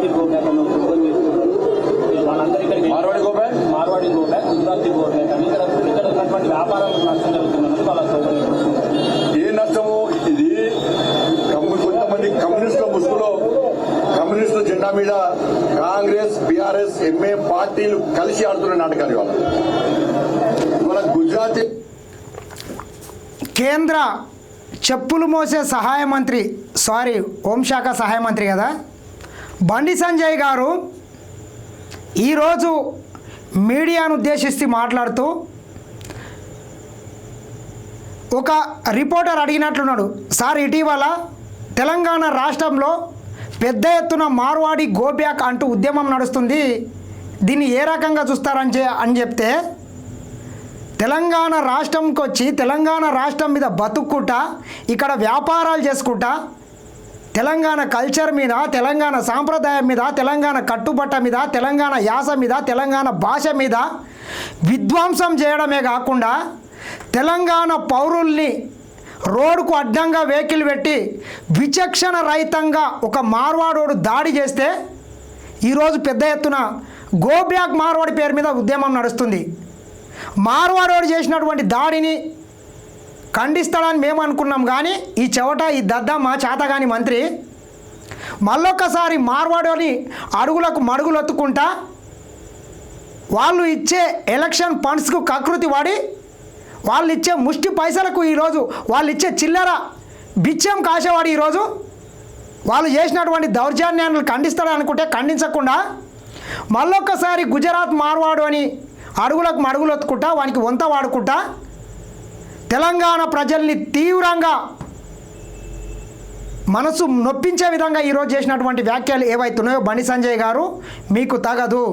Gujarati go back అని ఒక programme చేస్తున్నారు. వాళ్ళందరూ ఇక్కడికి మార్వాడి గోపాల్ మార్వాడి గుజరాతీ గోబ్యాక్ అని ఇక్కడ ఇక్కడ ఉన్నటువంటి వ్యాపారాలకు నష్టం జరుగుతుందని వాళ్ళ ఏ నష్టము? ఇది కమ్ము- కొంతమంది కమ్యూనిస్టుల ముసుగులో కమ్యూనిస్టుల జెండా మీద కాంగ్రెస్ బీఆర్ఎస్ ఎంఏ పార్టీలు కలిసి ఆడుతున్న నాటకాలు ఇవాళ. ఇవాళ గుజరాతీ కేంద్ర చెప్పులు మోసే సహాయ మంత్రి సారీ హోంశాఖ సహాయ మంత్రి కదా? బండి సంజయ్ గారు ఈరోజు మీడియాను ఉద్దేశిస్తూ మాట్లాడుతూ ఒక రిపోర్టర్ అడిగినట్లున్నాడు సార్ ఇటీవల తెలంగాణ రాష్ట్రంలో పెద్ద ఎత్తున మార్వాడి గోబ్యాక్ అంటూ ఉద్యమం నడుస్తుంది. దీన్ని ఏ రకంగా చూస్తారని చె- అని చెప్తే తెలంగాణ రాష్ట్రంకి వచ్చి తెలంగాణ రాష్ట్రం మీద బతుక్కుంటా ఇక్కడ వ్యాపారాలు చేసుకుంటా తెలంగాణ కల్చర్ మీద తెలంగాణ సాంప్రదాయం మీద తెలంగాణ కట్టుబట్ట మీద తెలంగాణ యాస మీద తెలంగాణ భాష మీద విధ్వంసం చేయడమే కాకుండా తెలంగాణ పౌరుల్ని రోడ్డుకు అడ్డంగా వెహికల్ పెట్టి విచక్షణ రహితంగా ఒక మార్వాడోడు దాడి చేస్తే ఈరోజు పెద్ద ఎత్తున గోబ్యాక్ మార్వాడి పేరు మీద ఉద్యమం నడుస్తుంది. మార్వాడోడు చేసినటువంటి దాడిని ఖండిస్తాడని మేము అనుకున్నాం కానీ ఈ చెవట ఈ దద్దమ్మ చేతగాని మంత్రి మళ్ళొక్కసారి మార్వాడోని అడుగులకు మడుగులొత్తుకుంటా వాళ్ళు ఇచ్చే ఎలక్షన్ ఫండ్స్కు కకృతి వాడి వాళ్ళు ఇచ్చే ముష్టి పైసలకు ఈరోజు వాళ్ళు ఇచ్చే చిల్లర బిచ్చం కాసేవాడు ఈరోజు. వాళ్ళు చేసినటువంటి దౌర్జన్యాలను ఖండిస్తాడు అనుకుంటే ఖండించకుండా మళ్ళొక్కసారి గుజరాత్ మార్వాడు అని అడుగులకు మడుగులు ఒత్తుకుంటా వానికి వంత వాడుకుంటా తెలంగాణ ప్రజల్ని తీవ్రంగా మనసు నొప్పించే విధంగా ఈరోజు చేసినటువంటి వ్యాఖ్యలు ఏవైతున్నాయో బండి సంజయ్ గారు మీకు తగదు.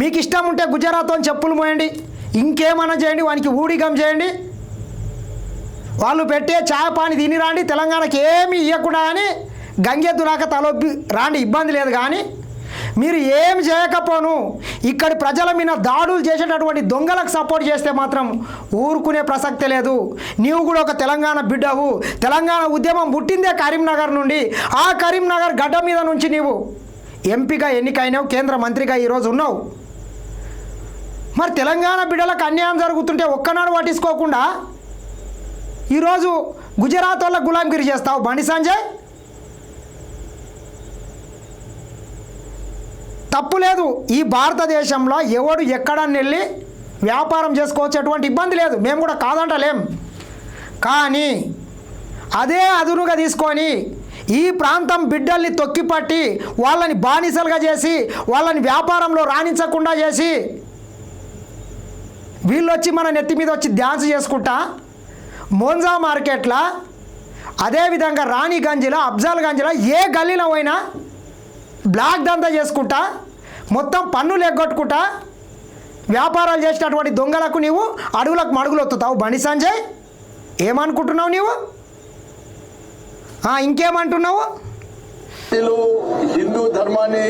మీకు ఇష్టం ఉంటే గుజరాత్తో చెప్పులు మోయండి ఇంకేమన్నా చేయండి వానికి ఊడిగం చేయండి. వాళ్ళు పెట్టే ఛాయ్ పాని తిని రాండి తెలంగాణకి ఏమి ఇవ్వకుండా అని గంగెద్దులాక తలొప్పి రాండి ఇబ్బంది లేదు కానీ మీరు ఏం చేయకపోను. ఇక్కడి ప్రజల మీద దాడులు చేసేటటువంటి దొంగలకు సపోర్ట్ చేస్తే మాత్రం ఊరుకునే ప్రసక్తి లేదు. నీవు కూడా ఒక తెలంగాణ బిడ్డవు. తెలంగాణ ఉద్యమం పుట్టిందే కరీంనగర్ నుండి. ఆ కరీంనగర్ గడ్డ మీద నుంచి నీవు ఎంపీగా ఎన్నికైనావు కేంద్ర మంత్రిగా ఈరోజు ఉన్నావు. మరి తెలంగాణ బిడ్డలకు అన్యాయం జరుగుతుంటే ఒక్కనాడు పట్టించుకోకుండా ఈరోజు గుజరాత్ వాళ్ళ గులాంగిరి చేస్తావు. బండి సంజయ్. తప్పు లేదు. ఈ భారతదేశంలో ఎవడు ఎక్కడని వెళ్ళి వ్యాపారం చేసుకోవచ్చు ఎటువంటి ఇబ్బంది లేదు. మేము కూడా కాదంటలేం. కానీ అదే అదునుగా తీసుకొని ఈ ప్రాంతం బిడ్డల్ని తొక్కిపట్టి వాళ్ళని బానిసలుగా చేసి వాళ్ళని వ్యాపారంలో రాణించకుండా చేసి వీళ్ళు వచ్చి మన నెత్తి మీద వచ్చి డ్యాన్స్ చేసుకుంటా మోన్జా మార్కెట్లో అదేవిధంగా రాణిగంజ్లో అఫ్జాల్గంజ్లో ఏ గల్లీలో పోయినా బ్లాక్ దందా చేసుకుంటా మొత్తం పన్నులు ఎగ్గొట్టుకుంటా వ్యాపారాలు చేసినటువంటి దొంగలకు నీవు అడుగులకు మడుగులు ఒత్తుతావు. బండి సంజయ్ ఏమనుకుంటున్నావు నీవు? ఇంకేమంటున్నావు? హిందూ ధర్మాన్ని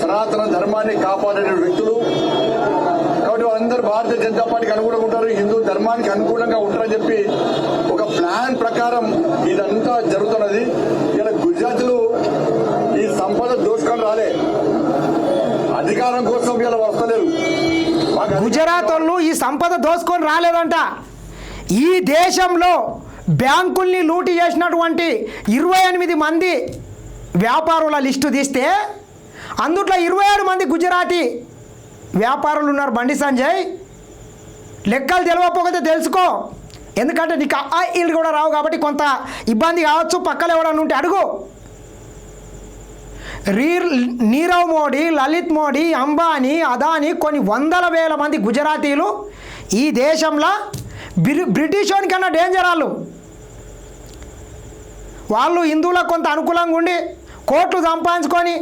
సనాతన ధర్మాన్ని కాపాడే వ్యక్తులు. కాబట్టి వాళ్ళందరూ భారతీయ జనతా పార్టీకి అనుగుణంగా ఉంటారు హిందూ ధర్మానికి అనుగుణంగా ఉంటారని చెప్పి ఒక ప్లాన్ ప్రకారం ఇదంతా జరుగుతున్నది ఇలా గుజరాత్లో ఈ సంపద దోషకం రాలే అధికారం కోసం ఇలా వస్తలేరు. గుజరాత్ వాళ్ళు ఈ సంపద దోసుకొని రాలేదంట. ఈ దేశంలో బ్యాంకుల్ని లూటి చేసినటువంటి ఇరవై ఎనిమిది మంది వ్యాపారుల లిస్టు తీస్తే అందుట్లో ఇరవై ఏడు మంది గుజరాతీ వ్యాపారులు ఉన్నారు బండి సంజయ్. లెక్కలు తెలియకపోతే తెలుసుకో. ఎందుకంటే నీకు ఆ ఇల్లు కూడా రావు కాబట్టి కొంత ఇబ్బంది కావచ్చు పక్కన ఎవడన్నా ఉంటే అడుగు. నీరవ్ మోడీ లలిత్ మోడీ అంబానీ అదానీ కొన్ని వందల వేల మంది గుజరాతీలు ఈ దేశంలో బ్రి బ్రిటిష్ కన్నా డేంజర్ వాళ్ళు వాళ్ళు హిందువులకు కొంత అనుకూలంగా ఉండి కోట్లు సంపాదించుకొని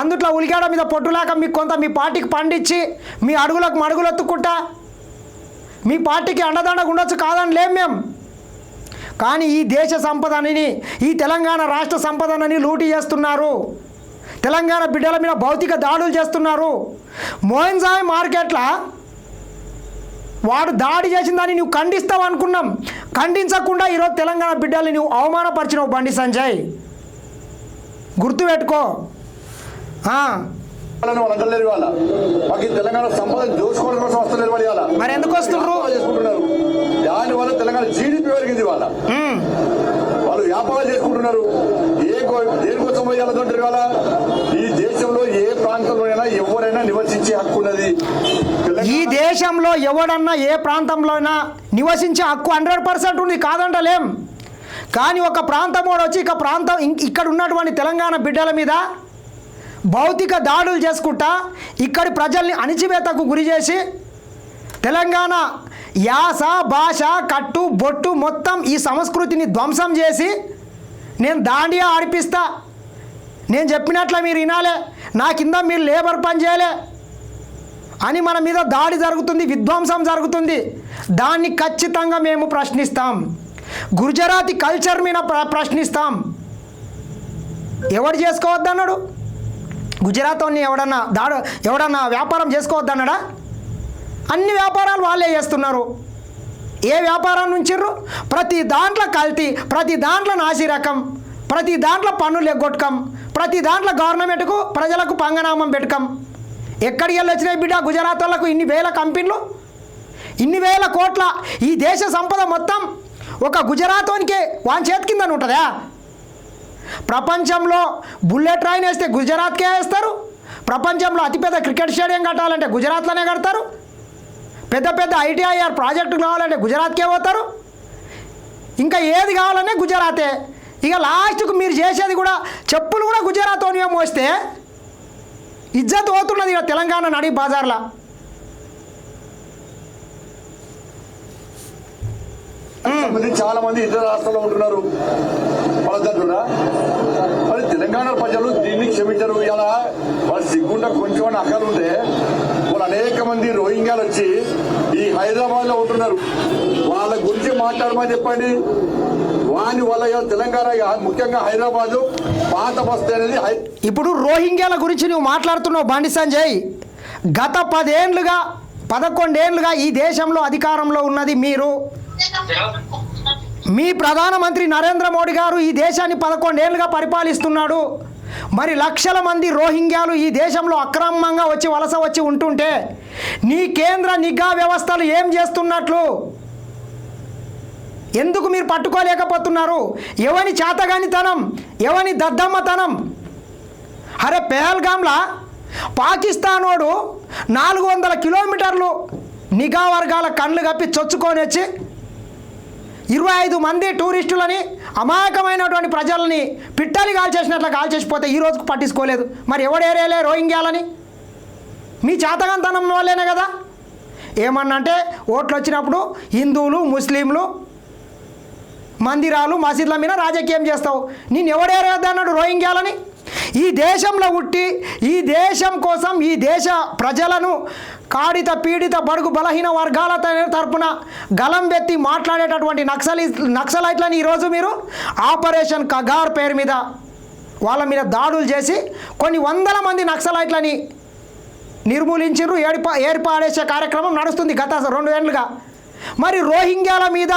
అందుట్లో ఉలిగాడ మీద పొట్టులాక మీకు కొంత మీ పార్టీకి పండించి మీ అడుగులకు మడుగులెత్తుకుంటా మీ పార్టీకి అండదండగా ఉండొచ్చు కాదని లేం మేము కానీ ఈ దేశ సంపదనని ఈ తెలంగాణ రాష్ట్ర సంపదనని లూటీ చేస్తున్నారు. తెలంగాణ బిడ్డల మీద భౌతిక దాడులు చేస్తున్నారు. మోహన్జాయ్ మార్కెట్లో వాడు దాడి చేసిందని నువ్వు ఖండిస్తావు అనుకున్నాం. ఖండించకుండా ఈరోజు తెలంగాణ బిడ్డల్ని నువ్వు అవమానపరిచినావు బండి సంజయ్. గుర్తుపెట్టుకో. తెలంగాణ సంపద దోచుకోవడం కోసం వస్తలేరు వాళ్ళు ఇవాళ. మరి ఎందుకు చేసుకుంటున్నారు. దాని వల్ల తెలంగాణ జీడిపి పెరిగింది వాళ్ళ. వాళ్ళు వ్యాపారాలు చేసుకుంటున్నారు. దేనికోసం పోయాలంటారు ఈ దేశంలో ఏ ప్రాంతంలోనైనా ఎవరైనా నివసించే హక్కు ఉన్నది. ఈ దేశంలో ఎవడన్నా ఏ ప్రాంతంలోనైనా నివసించే హక్కు హండ్రెడ్ పర్సెంట్ ఉంది కాదంటలేం. కానీ ఒక ప్రాంతం కూడా వచ్చి ఇక ప్రాంతం ఇక్కడ ఉన్నటువంటి తెలంగాణ బిడ్డల మీద భౌతిక దాడులు చేసుకుంటా ఇక్కడి ప్రజల్ని అణిచివేతకు గురి చేసి తెలంగాణ యాస భాష కట్టు బొట్టు మొత్తం ఈ సంస్కృతిని ధ్వంసం చేసి నేను దాండియా ఆడిపిస్తా. నేను చెప్పినట్ల మీరు వినాలే. నా కింద మీరు లేబర్ పని చేయలే. అని మన మీద దాడి జరుగుతుంది విధ్వంసం జరుగుతుంది. దాన్ని ఖచ్చితంగా మేము ప్రశ్నిస్తాం. గుజరాతీ కల్చర్ మీద ప్ర ప్రశ్నిస్తాం. ఎవడు చేసుకోవద్దన్నాడు? గుజరాత్ని ఎవడన్నా దాడు ఎవడన్నా వ్యాపారం చేసుకోవద్దన్నాడా? అన్ని వ్యాపారాలు వాళ్ళే చేస్తున్నారు. ఏ వ్యాపారం నుంచిర్రు? ప్రతి దాంట్లో కల్తీ ప్రతి దాంట్లో నాసి రకం ప్రతి దాంట్లో పన్నులు ఎగ్గొట్టకం ప్రతి దాంట్లో గవర్నమెంట్కు ప్రజలకు పంగనామం పెట్టుకం. ఎక్కడికి వెళ్ళి వచ్చినాయి బిడ్డ గుజరాత్ వాళ్ళకు ఇన్ని వేల కంపెనీలు? ఇన్ని వేల కోట్ల ఈ దేశ సంపద మొత్తం ఒక గుజరాతోనికే వాని చేతి కింద ఉంటుందా? ప్రపంచంలో బుల్లెట్ ట్రైన్ వేస్తే గుజరాత్కే వేస్తారు. ప్రపంచంలో అతిపెద్ద క్రికెట్ స్టేడియం కట్టాలంటే గుజరాత్లోనే కడతారు. పెద్ద పెద్ద ఐటీఐఆర్ ప్రాజెక్టు కావాలంటే గుజరాత్కే పోతారు. ఇంకా ఏది కావాలనే గుజరాతే. ఇక లాస్ట్కు మీరు చేసేది కూడా చెప్పులు కూడా గుజరాత్ మోస్తే ఇజ్జత్ పోతున్నది ఇక తెలంగాణ నడి బజార్లో. చాలా మంది ఇతర రాష్ట్రాల్లో ఉంటున్నారు. వాళ్ళ దగ్గర మరి తెలంగాణ ప్రజలు దీన్ని క్షమించరు. ఇలా వాళ్ళు సిగ్గుండ కొంచెం అక్కలు ఉంటే వాళ్ళు అనేక మంది రోహింగ్యాలు వచ్చి ఈ హైదరాబాద్లో ఉంటున్నారు. వాళ్ళ గురించి మాట్లాడమని చెప్పండి. వాని వల్ల తెలంగాణ ముఖ్యంగా హైదరాబాద్ పాత బస్తీ అనేది ఇప్పుడు రోహింగ్యాల గురించి నువ్వు మాట్లాడుతున్నావు బండి సంజయ్. గత పదేండ్లుగా పదకొండేండ్లుగా ఈ దేశంలో అధికారంలో ఉన్నది మీరు. మీ ప్రధానమంత్రి నరేంద్ర మోడీ గారు ఈ దేశాన్ని పదకొండేళ్ళుగా పరిపాలిస్తున్నాడు. మరి లక్షల మంది రోహింగ్యాలు ఈ దేశంలో అక్రమంగా వచ్చి వలస వచ్చి ఉంటుంటే నీ కేంద్ర నిఘా వ్యవస్థలు ఏం చేస్తున్నట్లు? ఎందుకు మీరు పట్టుకోలేకపోతున్నారు? ఎవని చేతగానితనం ఎవని దద్దమ్మతనం? అరే పెహల్గామ్లా పాకిస్తానోడు నాలుగు వందల కిలోమీటర్లు నిఘా వర్గాల కళ్ళు కప్పి చొచ్చుకొని వచ్చి ఇరవై ఐదు మంది టూరిస్టులని అమాయకమైనటువంటి ప్రజలని పిట్టలు కాల్చేసినట్లు కాల్చేసిపోతే ఈ రోజుకు పట్టించుకోలేదు. మరి ఎవడేరేలే రోహింగ్యాలని? మీ చేతగంతనం వల్లేనే కదా. ఏమన్నంటే ఓట్లు వచ్చినప్పుడు హిందువులు ముస్లింలు మందిరాలు మసీదుల మీద రాజకీయం చేస్తావు. నేను ఎవడేరేద్దన్నాడు రోహింగ్యాలని? ఈ దేశంలో ఉట్టి ఈ దేశం కోసం ఈ దేశ ప్రజలను కాడిత పీడిత బడుగు బలహీన వర్గాల తరపున గలం వెత్తి మాట్లాడేటటువంటి నక్సలి నక్సలైట్లని ఈరోజు మీరు ఆపరేషన్ కగార్ పేరు మీద వాళ్ళ మీద దాడులు చేసి కొన్ని వందల మంది నక్సలైట్లని నిర్మూలించారు ఏడిపా ఏర్పాడేసే కార్యక్రమం నడుస్తుంది గత రెండు ఏళ్ళుగా మరి రోహింగ్యాల మీద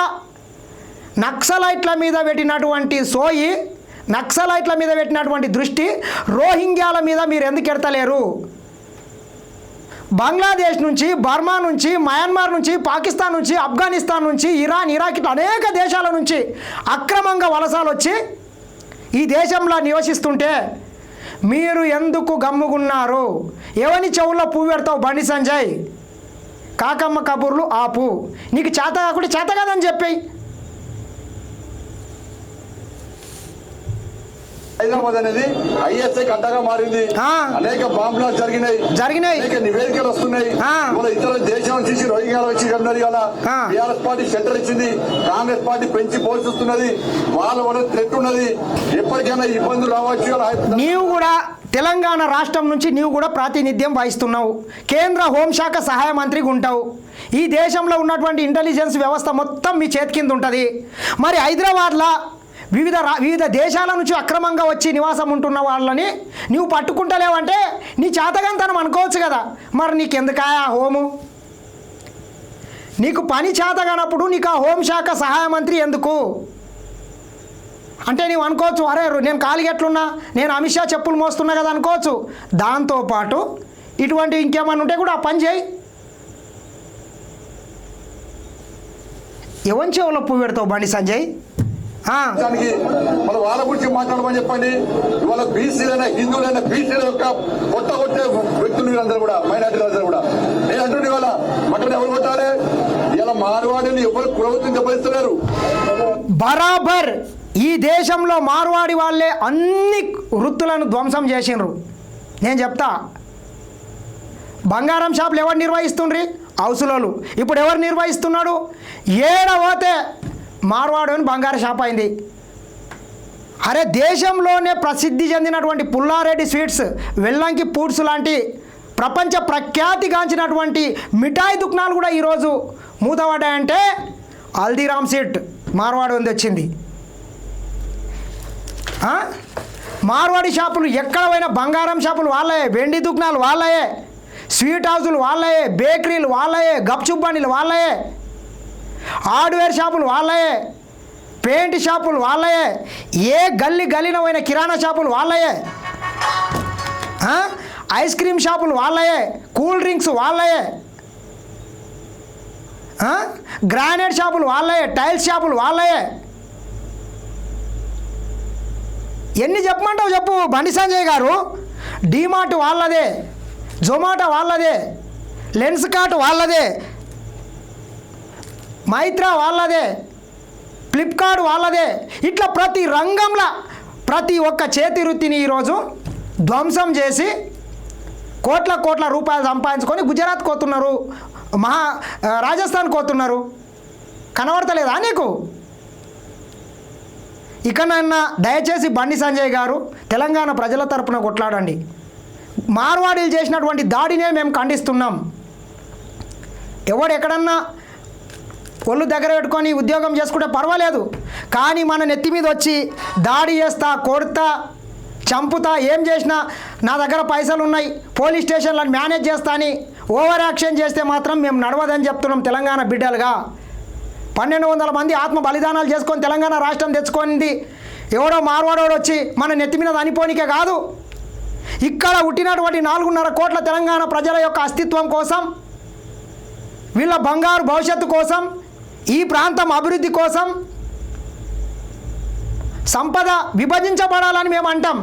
నక్సలైట్ల మీద పెట్టినటువంటి సోయి నక్సలైట్ల మీద పెట్టినటువంటి దృష్టి రోహింగ్యాల మీద మీరు ఎందుకు ఎడతలేరు? బంగ్లాదేశ్ నుంచి బర్మా నుంచి మయన్మార్ నుంచి పాకిస్తాన్ నుంచి ఆఫ్ఘనిస్తాన్ నుంచి ఇరాన్ ఇరాక్ ఇట్లా అనేక దేశాల నుంచి అక్రమంగా వలసలు వచ్చి ఈ దేశంలో నివసిస్తుంటే మీరు ఎందుకు గమ్ముగున్నారు? ఎవని చెవుల్లో పువ్వు పెడతావు బండి సంజయ్? కాకమ్మ కబుర్లు ఆపు. నీకు చేత కాకుండా చేత కాదని చెప్పేయి. హైదరాబాద్ అనేది ఐఎస్ఐ అడ్డగా మారింది. అనేక బాంబులు జరిగినాయి. జరిగినాయి. అనేక నివేదికలు వస్తున్నాయి. ఇవాళ ఇతర దేశం నుంచి రోహింగ్యాలు వచ్చి ఉన్నారు ఇవాళ. టీఆర్ఎస్ పార్టీ సెంటర్ ఇచ్చింది. కాంగ్రెస్ పార్టీ పెంచి పోషిస్తున్నది వాళ్ళ వల్ల థ్రెట్ ఉన్నది. ఎప్పటికైనా ఇబ్బందులు రావచ్చు నీవు కూడా తెలంగాణ రాష్ట్రం నుంచి నీవు కూడా ప్రాతినిధ్యం వహిస్తున్నావు. కేంద్ర హోంశాఖ సహాయ మంత్రిగా ఉంటావు. ఈ దేశంలో ఉన్నటువంటి ఇంటెలిజెన్స్ వ్యవస్థ మొత్తం మీ చేతి కింద ఉంటుంది. మరి హైదరాబాద్లో వివిధ రా వివిధ దేశాల నుంచి అక్రమంగా వచ్చి నివాసం ఉంటున్న వాళ్ళని నీవు పట్టుకుంటలేవంటే నీ చేతగంతనం అనుకోవచ్చు కదా. మరి నీకెందుకాయ ఆ హోము? నీకు పని చేతగానప్పుడు నీకు ఆ హోంశాఖ సహాయ మంత్రి ఎందుకు? అంటే నీవు అనుకోవచ్చు అరే నేను కాలిగెట్లున్నా నేను అమిత్ షా చెప్పులు మోస్తున్నా కదా అనుకోవచ్చు. దాంతోపాటు ఇటువంటి ఇంకేమన్నా ఉంటే కూడా ఆ పని చేయి. ఎవరి చెవులో పువ్వు పెడతావు బండి సంజయ్? దానికి మన వాళ్ళ గురించి మాట్లాడమని చెప్పండి. ఇవాళ బీసీలైనా హిందువులైనా బీసీల యొక్క కొత్త కొట్టే వ్యక్తులు వీళ్ళందరూ కూడా మైనార్టీలు అందరూ కూడా. నేను అంటుండే ఇవాళ మటన్ ఎవరు కొట్టాలి? ఇలా మార్వాడిని ఎవరు ప్రభుత్వం చెప్పిస్తున్నారు బరాబర్ ఈ దేశంలో మార్వాడి వాళ్ళే అన్ని వృత్తులను ధ్వంసం చేసిండ్రు. నేను చెప్తా. బంగారం షాపులు ఎవరు నిర్వహిస్తుండ్రి? హౌసులోలు ఇప్పుడు ఎవరు నిర్వహిస్తున్నాడు? ఏడ పోతే మార్వాడని బంగారు బంగారం షాప్ అయింది. అరే దేశంలోనే ప్రసిద్ధి చెందినటువంటి పుల్లారెడ్డి స్వీట్స్ వెల్లంకి పూడ్స్ లాంటి ప్రపంచ ప్రఖ్యాతిగాంచినటువంటి మిఠాయి దుకాణాలు కూడా ఈరోజు మూతపడ్డాయంటే హల్దీరామ్ సీట్ మార్వాడు ఉంది తెచ్చింది మార్వాడి షాపులు ఎక్కడ పోయినా బంగారం షాపులు వాళ్ళయే వెండి దుకాణాలు వాళ్ళయే స్వీట్ హౌసులు వాళ్ళయే బేకరీలు వాళ్ళయే గప్చుబ్బానీలు వాళ్ళయే. హార్డ్వేర్ షాపులు వాళ్ళయే. పెయింట్ షాపులు వాళ్ళయే. ఏ గల్లి గల్లిన పోయిన కిరాణా షాపులు వాళ్ళయే. ఐస్ క్రీమ్ షాపులు వాళ్ళయే. కూల్ డ్రింక్స్ వాళ్ళయే. గ్రానైట్ షాపులు వాళ్ళయే. టైల్స్ షాపులు వాళ్ళయే. ఎన్ని చెప్పమంటావు చెప్పు బండి సంజయ్ గారు? డీమార్ట్ వాళ్ళదే. జొమాటో వాళ్ళదే. లెన్స్ కార్ట్ వాళ్ళదే. మైత్రా వాళ్ళదే ఫ్లిప్కార్ట్ వాళ్ళదే. ఇట్లా ప్రతి రంగంలో ప్రతి ఒక్క చేతి వృత్తిని ఈరోజు ధ్వంసం చేసి కోట్ల కోట్ల రూపాయలు సంపాదించుకొని గుజరాత్ కోతున్నారు మహా రాజస్థాన్ కోతున్నారు. కనబడతలేదా నీకు? ఇకనన్నా దయచేసి బండి సంజయ్ గారు తెలంగాణ ప్రజల తరపున కొట్లాడండి. మార్వాడీలు చేసినటువంటి దాడినే మేము ఖండిస్తున్నాం. ఎవడు ఎక్కడన్నా ఒళ్ళు దగ్గర పెట్టుకొని ఉద్యోగం చేసుకుంటే పర్వాలేదు. కానీ మన నెత్తి మీద వచ్చి దాడి చేస్తా కొడతా చంపుతా ఏం చేసినా నా దగ్గర పైసలు ఉన్నాయి పోలీస్ స్టేషన్లను మేనేజ్ చేస్తా అని ఓవర్ యాక్షన్ చేస్తే మాత్రం మేము నడవదని చెప్తున్నాం తెలంగాణ బిడ్డలుగా. పన్నెండు వందల మంది ఆత్మ బలిదానాలు చేసుకొని తెలంగాణ రాష్ట్రం తెచ్చుకుంది. ఎవడో మార్వాడోడు వచ్చి మన నెత్తి మీద అనిపోనికే కాదు. ఇక్కడ పుట్టినటువంటి నాలుగున్నర కోట్ల తెలంగాణ ప్రజల యొక్క అస్తిత్వం కోసం వీళ్ళ బంగారు భవిష్యత్తు కోసం ఈ ప్రాంతం అభివృద్ధి కోసం సంపద విభజించబడాలని మేము అంటాం.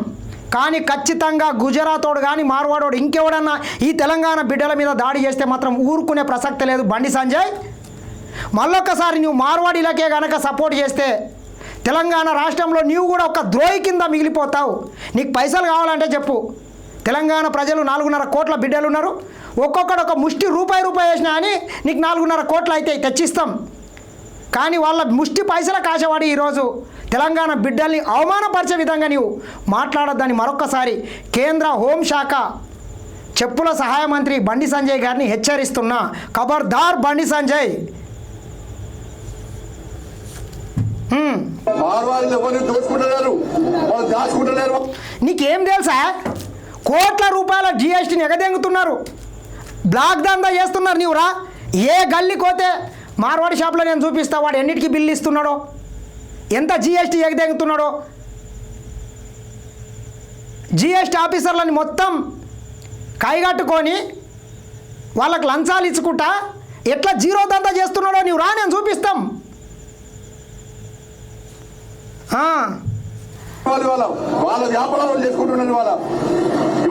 కానీ ఖచ్చితంగా గుజరాతోడు కానీ మార్వాడోడు ఇంకెవడన్నా ఈ తెలంగాణ బిడ్డల మీద దాడి చేస్తే మాత్రం ఊరుకునే ప్రసక్తి లేదు. బండి సంజయ్ మళ్ళొక్కసారి నువ్వు మార్వాడీలకే గనక సపోర్ట్ చేస్తే తెలంగాణ రాష్ట్రంలో నీవు కూడా ఒక ద్రోహి కింద మిగిలిపోతావు. నీకు పైసలు కావాలంటే చెప్పు. తెలంగాణ ప్రజలు నాలుగున్నర కోట్ల బిడ్డలు ఉన్నారు ఒక్కొక్కడు ఒక ముష్టి రూపాయి రూపాయి వేసినా అని నీకు నాలుగున్నర కోట్లు అయితే తెచ్చిస్తాం. కానీ వాళ్ళ ముష్టి పైసల కాశవాడి ఈరోజు. తెలంగాణ బిడ్డల్ని అవమానపరిచే విధంగా నీవు మాట్లాడొద్దని మరొక్కసారి కేంద్ర హోంశాఖ చెప్పుల సహాయ మంత్రి బండి సంజయ్ గారిని హెచ్చరిస్తున్నా. ఖబర్దార్ బండి సంజయ్. నీకేం తెలుసా? కోట్ల రూపాయల జిఎస్టీని ఎగదెంగుతున్నారు. బ్లాక్ దందా చేస్తున్నారు నీవురా. ఏ గల్లి కోతే మార్వాడి షాప్లో నేను చూపిస్తా వాడు ఎన్నిటికీ బిల్లు ఇస్తున్నాడో? ఎంత జిఎస్టీ ఎగదెగుతున్నాడో? జిఎస్టీ ఆఫీసర్లని మొత్తం కైగట్టుకొని వాళ్ళకి లంచాలు ఇచ్చుకుంటా ఎట్లా జీరో దంతా చేస్తున్నాడో నీవు రా నేను చూపిస్తాం. వాళ్ళు వాళ్ళ వ్యాపారాలు చేసుకుంటున్నారు వాళ్ళ.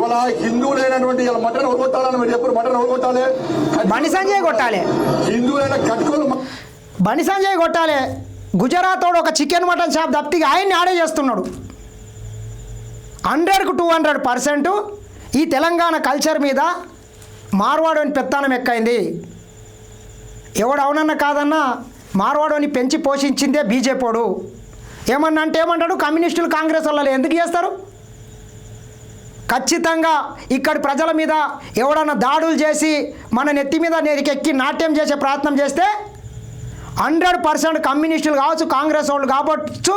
ఇవాళ హిందువులైనటువంటి మటన్ కొట్టాలని మీరు చెప్పారు మటన్ కొట్టాలి బండి సంజయ్ కొట్టాలి. హిందువులైన కట్టుకోలు బండి సంజయ్ కొట్టాలి. గుజరాత్ వాడు ఒక చికెన్ మటన్ షాప్ తప్పితే ఆయన్ని ఆడే చేస్తున్నాడు. హండ్రెడ్కు టూ హండ్రెడ్ పర్సెంట్ ఈ తెలంగాణ కల్చర్ మీద మార్వాడోని పెత్తానం ఎక్కైంది? ఎవడు అవునన్నా కాదన్నా మార్వాడోని పెంచి పోషించిందే బీజేపీడు. ఏమన్నా అంటే ఏమంటాడు? కమ్యూనిస్టులు కాంగ్రెస్ వాళ్ళు ఎందుకు చేస్తారు? ఖచ్చితంగా ఇక్కడి ప్రజల మీద ఎవడన్నా దాడులు చేసి మన నెత్తి మీద నెరికెక్కి నాట్యం చేసే ప్రయత్నం చేస్తే హండ్రెడ్ పర్సెంట్ కమ్యూనిస్టులు కావచ్చు కాంగ్రెస్ వాళ్ళు కావచ్చు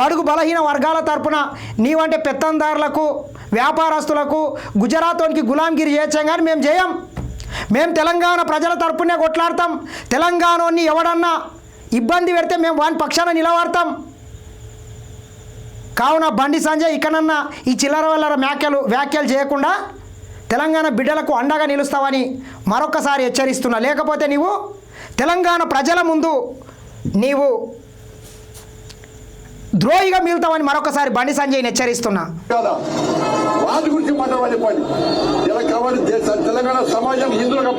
బడుగు బలహీన వర్గాల తరపున నీవంటే పెత్తందారులకు వ్యాపారస్తులకు గుజరాతోనికి గులాంగిరి చేయొచ్చాం కానీ మేము చేయం మేము తెలంగాణ ప్రజల తరపునే కొట్లాడతాం. తెలంగాణని ఎవడన్నా ఇబ్బంది పెడితే మేము వాని పక్షాన నిలబడతాం. కావున బండి సంజయ్ ఇకనన్నా ఈ చిల్లర వల్లర వ్యాఖ్యలు వ్యాఖ్యలు చేయకుండా తెలంగాణ బిడ్డలకు అండగా నిలుస్తావని మరొకసారి హెచ్చరిస్తున్నా. లేకపోతే నీవు తెలంగాణ ప్రజల ముందు నీవు ద్రోహిగా మిగులుతావని మరొకసారి బండి సంజయ్ని హెచ్చరిస్తున్నా. వాటి గురించి తెలంగాణ సమాజం హిందువులకు